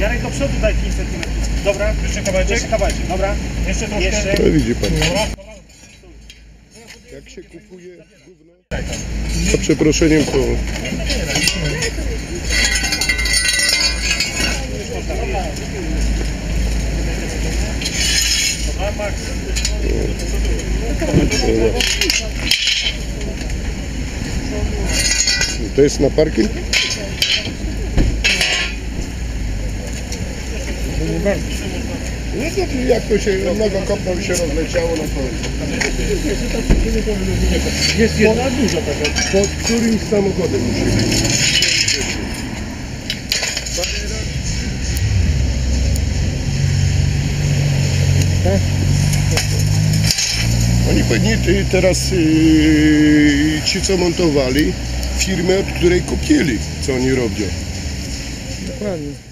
Jarek do przodu daj 5 cm. Dobra, jeszcze kawałeczek. Jeszcze kawałeczek, dobra. Jeszcze troszkę. Jeszcze. Widzi pan. Jak się kupuje gówno... Za przeproszeniem to... To jest na parking? No to jak to się nogo kopnął i się rozleciało, no to... Jest jedna duża taka. Pod którym samochodem musi być? Oni powinni y, teraz yy, ci co montowali firmę, od której kupili, co oni robią. Dokładnie.